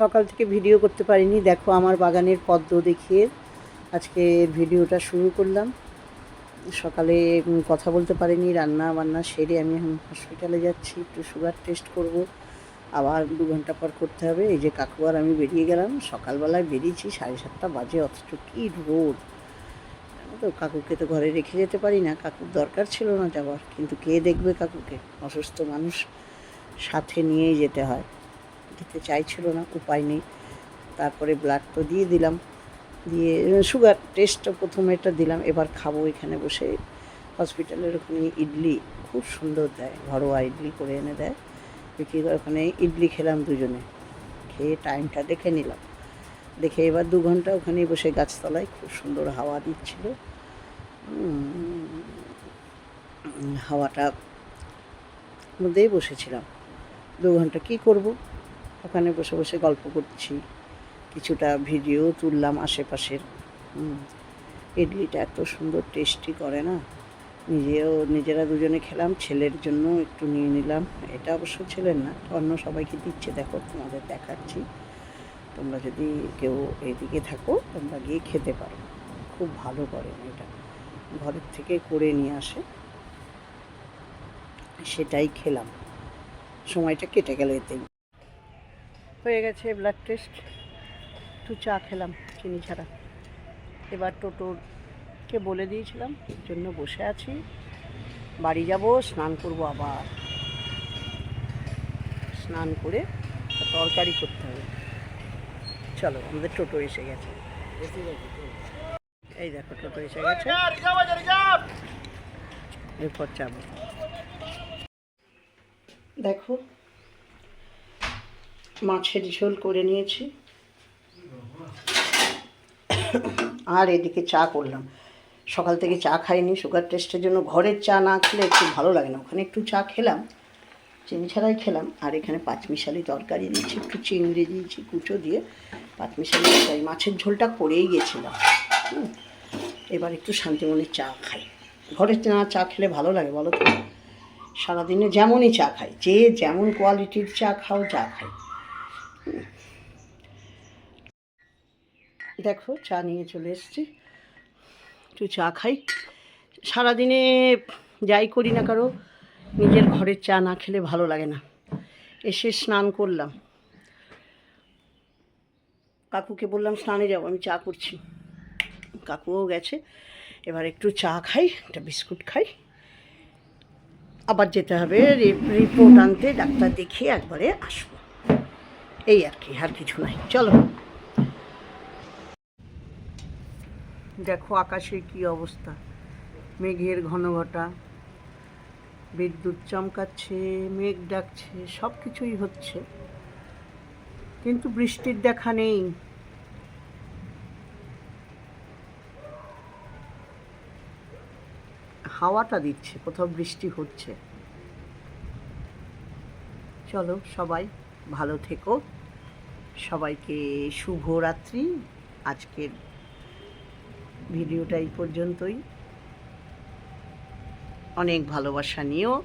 সকাল থেকে ভিডিও করতে পারিনি। দেখো আমার বাগানের পদ্ম দেখিয়ে আজকে ভিডিওটা শুরু করলাম। সকালে কথা বলতে পারিনি, রান্না বান্না সেরে আমি এখন হসপিটালে যাচ্ছি, একটু সুগার টেস্ট করব। আবার দু ঘণ্টা পর করতে হবে। এই যে কাকু আর আমি বেরিয়ে গেলাম, সকালবেলায় বেরিয়েছি, সাড়ে সাতটা বাজে, অথচ কী রোদ। তো কাকুকে তো ঘরে রেখে যেতে পারি না, কাকুর দরকার ছিল না যাওয়ার, কিন্তু কে দেখবে কাকুকে? অসুস্থ মানুষ সাথে নিয়েই যেতে হয়। দিতে চাইছিল না, উপায় নেই। তারপরে ব্লাড তো দিয়ে দিলাম। দিয়ে সুগার টেস্টটা প্রথমে এটা দিলাম, এবার খাব এখানে বসে। হসপিটালের ওখানে ইডলি খুব সুন্দর দেয়, ঘরোয়া ইডলি করে এনে দেয়। বিক্রি করে ওখানে ইডলি খেলাম দুজনে। খেয়ে টাইমটা দেখে নিলাম। দেখে এবার দু ঘণ্টা ওখানেই বসে গাছতলায় খুব সুন্দর হাওয়া দিচ্ছিল। হাওয়াটা মধ্যেই বসেছিলাম। দু ঘণ্টা কী করব? ওখানে বসে বসে গল্প করছি। কিছুটা ভিডিও তুললাম আশেপাশের। ইডলিটা এত সুন্দর টেস্টি করে না। নিজেও, নিজেরা দুজনে খেলাম, ছেলের জন্য একটু নিয়ে নিলাম। এটা অবশ্য ছেলের না অন্য সবাইকে দিচ্ছে। দেখো, তোমাদের দেখাচ্ছি। তোমরা যদি কেউ এদিকে থাকো, তোমরা গিয়ে খেতে পারো। খুব ভালো করে এটা। ঘরের থেকে করে নিয়ে আসে। সেটাই খেলাম। সময়টা কেটে গেল এতেই। হয়ে গেছে ব্লাড টেস্ট একটু চা খেলাম, চিনি ছাড়া। এবার টোটোরকে বলে দিয়েছিলাম, এর জন্য বসে আছি। বাড়ি যাব, স্নান করব আবার। স্নান করে তরকারি করতে হবে। চলো, আমাদের টোটো এসে গেছে। এই দেখো, টোটো এসে গেছে। এরপর যাব। দেখো মাছের ঝোল করে নিয়েছি। আর এদিকে চা করলাম। সকাল থেকে চা খাইনি সুগার টেস্টের জন্য ঘরের চা না খেলে একটু ভালো লাগে না। ওখানে একটু চা খেলাম, চিনি ছাড়াই খেলাম। আর এখানে পাঁচমিশালি তরকারি দিয়েছি, একটু চিংড়ি দিয়েছি, কুচো দিয়ে পাঁচমিশালি তরকারি। মাছের ঝোলটা করেই গেছিলাম। এবার একটু শান্তিমনের চা খাই। ঘরের না চা খেলে ভালো লাগে বলো তো? সারাদিনে যেমনই চা খাই, যে যেমন কোয়ালিটির চা খাও, চা খাই। দেখো, চা নিয়ে চলে এসেছি। একটু চা খাই। সারাদিনে যাই করি না কারও, নিজের ঘরের চা না খেলে ভালো লাগে না। এসে স্নান করলাম। কাকুকে বললাম, স্নানে যাব আমি চা করছি। কাকুও গেছে। এবার একটু চা খাই, একটা বিস্কুট খাই। আবার যেতে হবে রিপোর্ট আনতে, ডাক্তার দেখিয়ে একবারে আসব। এই আর কি, আর কিছু নাই। চলো। দেখো আকাশে কি অবস্থা। মেঘের ঘন ঘটা। বিদ্যুৎ চমকাচ্ছে, মেঘ ডাকছে সব কিছুই হচ্ছে। কিন্তু বৃষ্টির দেখা নেই। হাওয়াটা দিচ্ছে, কোথাও বৃষ্টি হচ্ছে। চলো সবাই। ভালো থেকো। সবাইকে শুভরাত্রি। আজকের ভিডিওটা এই পর্যন্তই। অনেক ভালোবাসা নিও।